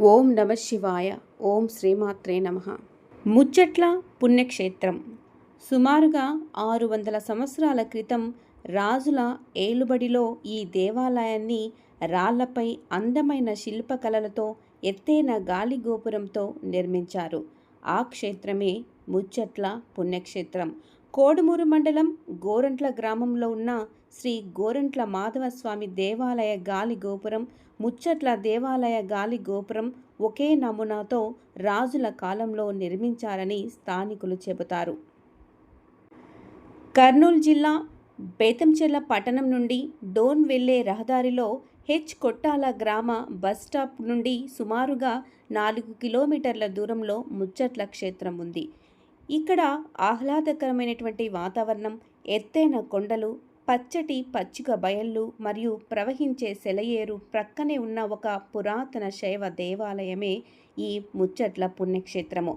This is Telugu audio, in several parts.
ఓం నమ శివాయ ఓం శ్రీమాత్రే నమ. ముచ్చట్ల పుణ్యక్షేత్రం. సుమారుగా ఆరు వందల సంవత్సరాల క్రితం రాజుల ఏలుబడిలో ఈ దేవాలయాన్ని రాళ్ళపై అందమైన శిల్పకళలతో ఎత్తైన గాలి గోపురంతో నిర్మించారు. ఆ క్షేత్రమే ముచ్చట్ల పుణ్యక్షేత్రం. కోడుమూరు మండలం గోరంట్ల గ్రామంలో ఉన్న శ్రీ గోరంట్ల మాధవస్వామి దేవాలయ గాలి గోపురం ముచ్చట్ల దేవాలయ గాలి గోపురం ఒకే నమూనాతో రాజుల కాలంలో నిర్మించారని స్థానికులు చెబుతారు. కర్నూలు జిల్లా బేతంచెర్ల పట్టణం నుండి డోన్ వెళ్ళే రహదారిలో హెచ్ కొట్టాల గ్రామ బస్ స్టాప్ నుండి సుమారుగా నాలుగు కిలోమీటర్ల దూరంలో ముచ్చట్ల క్షేత్రం ఉంది. ఇక్కడ ఆహ్లాదకరమైనటువంటి వాతావరణం ఎత్తైన కొండలు పచ్చటి పచ్చిక బయళ్ళు మరియు ప్రవహించే సెలయేరు ప్రక్కనే ఉన్న ఒక పురాతన శైవ దేవాలయమే ఈ ముచ్చట్ల పుణ్యక్షేత్రము.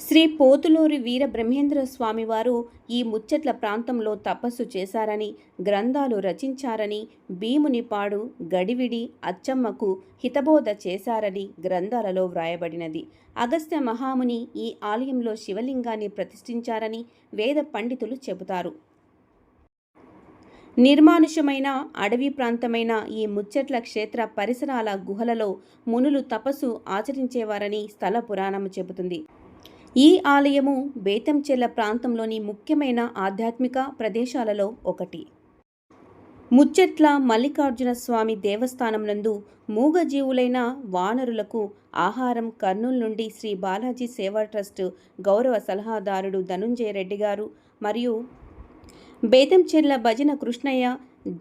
శ్రీ పోతులూరి వీర బ్రహ్మేంద్ర స్వామివారు ఈ ముచ్చట్ల ప్రాంతంలో తపస్సు చేశారని గ్రంథాలు రచించారని భీమునిపాడు గడివిడి అచ్చమ్మకు హితబోధ చేశారని గ్రంథాలలో వ్రాయబడినది. అగస్త్య మహాముని ఈ ఆలయంలో శివలింగాన్ని ప్రతిష్ఠించారని వేద పండితులు చెబుతారు. నిర్మానుషమైన అడవి ప్రాంతమైన ఈ ముచ్చట్ల క్షేత్ర పరిసరాల గుహలలో మునులు తపస్సు ఆచరించేవారని స్థల పురాణం చెబుతుంది. ఈ ఆలయము బేతంచెల్ల ప్రాంతంలోని ముఖ్యమైన ఆధ్యాత్మిక ప్రదేశాలలో ఒకటి. ముచ్చెట్ల మల్లికార్జున స్వామి దేవస్థానం నందు మూగజీవులైన వానరులకు ఆహారం కర్నూలు నుండి శ్రీ బాలాజీ సేవా ట్రస్ట్ గౌరవ సలహాదారుడు ధనుంజయ రెడ్డి గారు మరియు బేతంచెర్ల భజన కృష్ణయ్య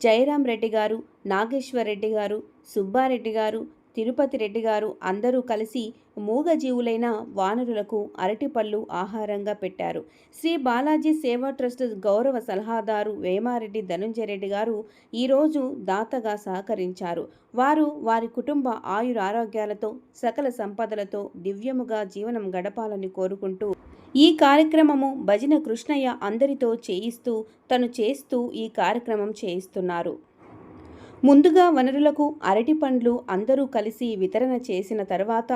జయరాం రెడ్డి గారు నాగేశ్వర్ రెడ్డి గారు సుబ్బారెడ్డి గారు తిరుపతి రెడ్డి గారు అందరూ కలిసి మూగజీవులైన వానరులకు అరటిపళ్ళు ఆహారంగా పెట్టారు. శ్రీ బాలాజీ సేవా ట్రస్ట్ గౌరవ సలహాదారు వేమారెడ్డి ధనుంజయ రెడ్డి గారు ఈరోజు దాతగా సహకరించారు. వారు వారి కుటుంబ ఆయురారోగ్యాలతో సకల సంపదలతో దివ్యముగా జీవనం గడపాలని కోరుకుంటూ ఈ కార్యక్రమము భజన కృష్ణయ్య అందరితో చేయిస్తూ తను చేస్తూ ఈ కార్యక్రమం చేయిస్తున్నారు. ముందుగా వనరులకు అరటి పండ్లు అందరూ కలిసి వితరణ చేసిన తర్వాత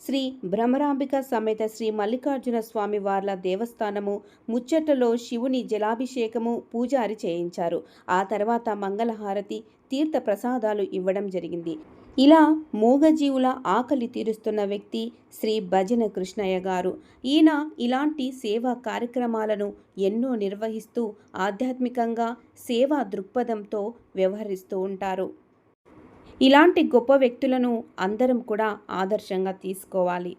శ్రీ భ్రమరాంబిక సమేత శ్రీ మల్లికార్జున స్వామి వార్ల దేవస్థానము ముచ్చటలో శివుని జలాభిషేకము పూజారి చేయించారు. ఆ తర్వాత మంగళహారతి తీర్థ ప్రసాదాలు ఇవ్వడం జరిగింది. ఇలా మూగజీవుల ఆకలి తీరుస్తున్న వ్యక్తి శ్రీ భజన కృష్ణయ్య గారు. ఈయన ఇలాంటి సేవా కార్యక్రమాలను ఎన్నో నిర్వహిస్తూ ఆధ్యాత్మికంగా సేవా దృక్పథంతో వ్యవహరిస్తూ ఉంటారు. ఇలాంటి గొప్ప వ్యక్తులను అందరం కూడా ఆదర్శంగా తీసుకోవాలి.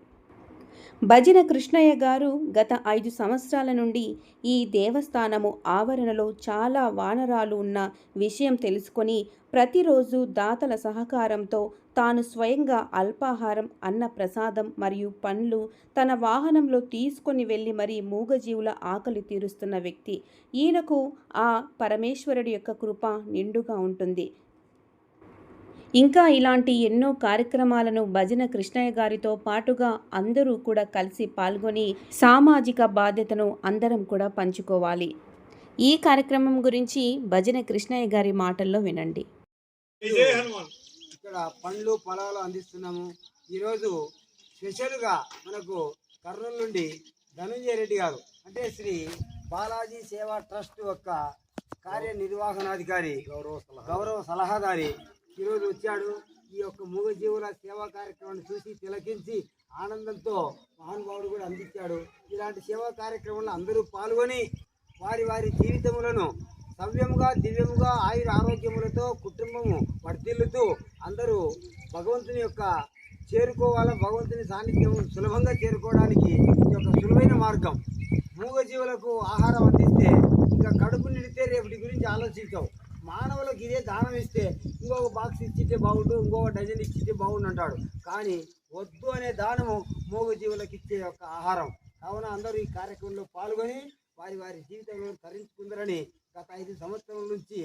భజన కృష్ణయ్య గారు గత ఐదు సంవత్సరాల నుండి ఈ దేవస్థానము ఆవరణలో చాలా వానరాలు ఉన్న విషయం తెలుసుకొని ప్రతిరోజు దాతల సహకారంతో తాను స్వయంగా అల్పాహారం అన్న ప్రసాదం మరియు పండ్లు తన వాహనంలో తీసుకొని వెళ్ళి మరీ మూగజీవుల ఆకలి తీరుస్తున్న వ్యక్తి. ఈయనకు ఆ పరమేశ్వరుడి యొక్క కృప నిండుగా ఉంటుంది. ఇంకా ఇలాంటి ఎన్నో కార్యక్రమాలను భజన కృష్ణయ్య గారితో పాటుగా అందరూ కూడా కలిసి పాల్గొని సామాజిక బాధ్యతను అందరం కూడా పంచుకోవాలి. ఈ కార్యక్రమం గురించి భజన కృష్ణయ్య గారి మాటల్లో వినండి. ఇక్కడ పండ్లు పొలాలు అందిస్తున్నాము. ఈరోజు స్పెషల్గా మనకు కర్నూలు నుండి ధనంజయ రెడ్డి గారు అంటే శ్రీ బాలాజీ సేవా ట్రస్ట్ యొక్క కార్యనిర్వహణాధికారి గౌరవ సలహాదారి ఈరోజు వచ్చాడు. ఈ యొక్క మూగజీవుల సేవా కార్యక్రమాన్ని చూసి తిలకించి ఆనందంతో మహానుభావుడు కూడా అందించాడు. ఇలాంటి సేవా కార్యక్రమంలో అందరూ పాల్గొని వారి వారి జీవితములను సవ్యముగా దివ్యముగా ఆయుర ఆరోగ్యములతో కుటుంబము వర్ధిల్లుతూ అందరూ భగవంతుని యొక్క చేరుకోవాల భగవంతుని సాన్నిధ్యం సులభంగా చేరుకోవడానికి ఈ యొక్క సులువైన మార్గం. మూగజీవులకు ఆహారం అందిస్తే ఇంకా కడుపు నిడితే రేపటి గురించి ఆలోచించావు. మానవులకు ఇదే దానం ఇస్తే ఇంకొక బాక్స్ ఇచ్చితే బాగుండు ఇంకొక డజన్ ఇచ్చితే బాగుండు అంటాడు. కానీ వద్దు అనే దానము మూగజీవులకు ఇచ్చే యొక్క ఆహారం. కావున అందరూ ఈ కార్యక్రమంలో పాల్గొని వారి వారి జీవితంలో తరించుకుందరని గత ఐదు సంవత్సరాల నుంచి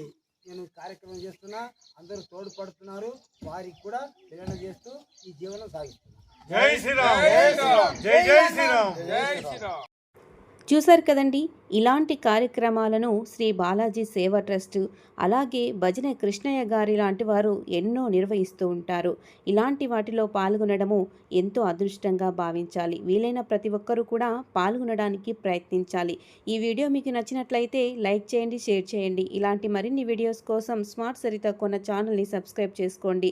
నేను ఈ కార్యక్రమం చేస్తున్నా. అందరూ తోడ్పడుతున్నారు. వారికి కూడా ప్రేరణ చేస్తూ ఈ జీవనం సాగిస్తున్నారు జై శ్రీరామ్. జై జై శ్రీరామ్. చూశారు కదండి? ఇలాంటి కార్యక్రమాలను శ్రీ బాలాజీ సేవా ట్రస్ట్ అలాగే భజన కృష్ణయ్య గారి లాంటి వారు ఎన్నో నిర్వహిస్తూ ఉంటారు. ఇలాంటి వాటిలో పాల్గొనడము ఎంతో అదృష్టంగా భావించాలి. వీలైన ప్రతి ఒక్కరూ కూడా పాల్గొనడానికి ప్రయత్నించాలి. ఈ వీడియో మీకు నచ్చినట్లయితే లైక్ చేయండి షేర్ చేయండి. ఇలాంటి మరిన్ని వీడియోస్ కోసం స్మార్ట్ సరిత కొన్న ఛానల్ని సబ్స్క్రైబ్ చేసుకోండి.